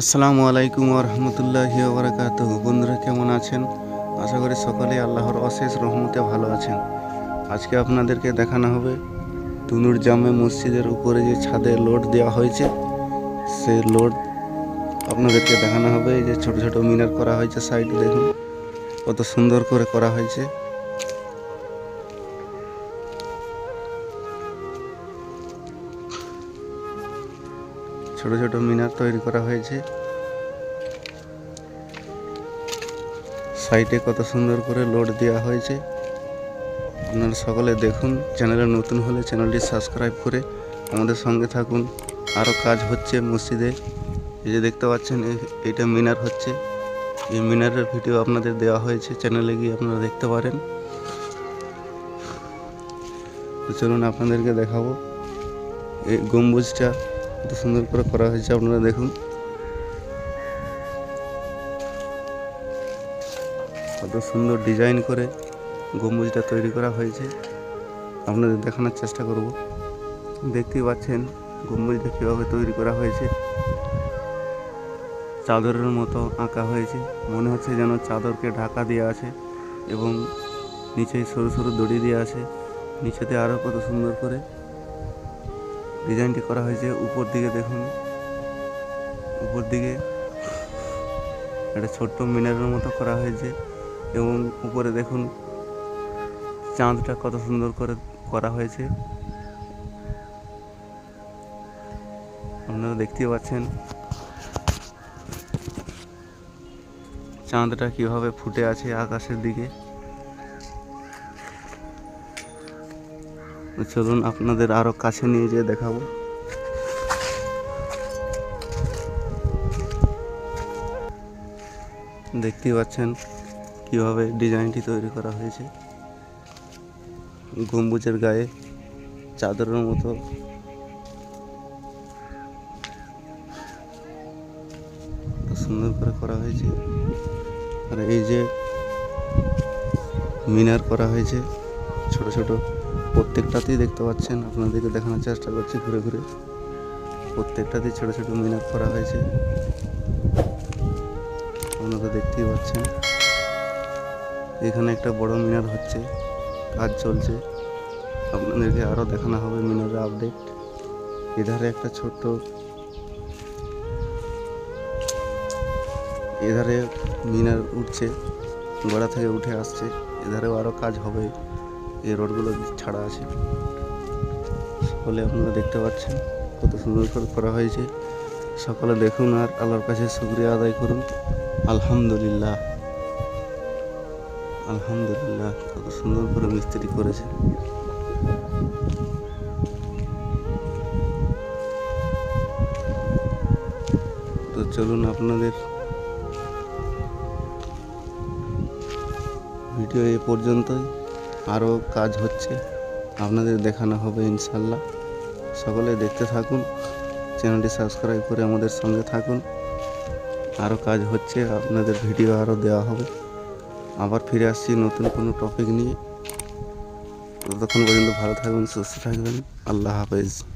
আসসালামু আলাইকুম রহমতুল্লাহি ওবরাকাত বন্ধুরা, কেমন আছেন? আশা করি সকলেই আল্লাহর অশেষ রহমতে ভালো আছেন। আজকে আপনাদেরকে দেখানো হবে তুনুর জামে মসজিদের উপরে যে ছাদে লোড দেওয়া হয়েছে সেই লোড আপনাদেরকে দেখানো হবে। এই যে ছোট ছোট মিনার করা হয়েছে সাইডে, দেখুন। কত সুন্দর করে করা হয়েছে। ছোট ছোট মিনার তৈরি করা হয়েছে। সাইটে কত সুন্দর করে লোড দেওয়া হয়েছে। আপনারা সকলে দেখুন, চ্যানেলে নতুন হলে চ্যানেলটি সাবস্ক্রাইব করে আমাদের সঙ্গে থাকুন। আরও কাজ হচ্ছে মসজিদে। এই যে দেখতে পাচ্ছেন এ- এইটা মিনার হচ্ছে। এই মিনারের ভিডিও আপনাদের দেওয়া হয়েছে, চ্যানেলে গিয়ে আপনারা দেখতে পারেন। চলুন আপনাদেরকে দেখাবো। এই গম্বুজটা কত সুন্দর করে করা হয়েছে, আপনারা দেখুন। কত সুন্দর ডিজাইন করে গম্বুজটা তৈরি করা হয়েছে। আপনাদের দেখানোর চেষ্টা করব। দেখতেই পাচ্ছেন, গম্বুজটা কীভাবে তৈরি করা হয়েছে। চাদরের মতো আঁকা হয়েছে। মনে হচ্ছে যেন চাদরকে ঢাকা দেওয়া আছে এবং নিচে সরু সরু দড়ি দেওয়া আছে। নিচেতে আরও কত সুন্দর করে ডিজাইনটি করা হয়েছে। উপর দিকে দেখুন। উপর দিকে একটা ছোট্ট মিনারের মতো করা হয়েছে এবং উপরে দেখুন চাঁদটা কত সুন্দর করে করা হয়েছে। আপনারা দেখতেই পাচ্ছেন চাঁদটা কীভাবে ফুটে আছে আকাশের দিকে। চলুন আপনাদের আরও কাছে নিয়ে যেয়ে দেখাবো। দেখতেই পাচ্ছেন কীভাবে ডিজাইনটি তৈরি করা হয়েছে। গম্বুজের গায়ে চাদরের মতো। সুন্দর করে করা হয়েছে। আর এই যে মিনার করা হয়েছে ছোট ছোট। প্রত্যেকটাতেই দেখতে পাচ্ছেন, আপনাদেরকে দেখানোর চেষ্টা করছি ঘুরে ঘুরে। প্রত্যেকটাতেই ছোট ছোট মিনার করা হয়েছে। আপনারা দেখতেই পাচ্ছেন। এখানে একটা বড় মিনার হচ্ছে, কাজ চলছে। আপনাদেরকে আরও দেখানো হবে মিনারের আপডেট এধারে একটা ছোট্ট, এধারে মিনার উঠছে, গোড়া থেকে উঠে আসছে। এধারেও আরও কাজ হবে। এই রোডগুলো ছাড়া আছে। সকলে আপনারা দেখতে পাচ্ছেন কত সুন্দর করে করা হয়েছে। সকলে দেখুন আর আল্লাহর কাছে শুক্রিয়া আদায় করুন। আলহামদুলিল্লাহ। আলহামদুলিল্লাহ, কত সুন্দর করে মিস্ত্রি করেছে। তো চলুন আপনাদের ভিডিও এ পর্যন্তই। আরও কাজ হচ্ছে। আপনাদের দেখানো হবে ইনশাল্লাহ। সকলে দেখতে থাকুন, চ্যানেলটি সাবস্ক্রাইব করে আমাদের সঙ্গে থাকুন। আরও কাজ হচ্ছে, আপনাদের ভিডিও আরও দেওয়া হবে। আবার ফিরে আসছি নতুন কোনো টপিক নিয়ে। ততক্ষণ পর্যন্ত ভালো থাকবেন সুস্থ থাকবেন। আল্লাহ হাফেজ।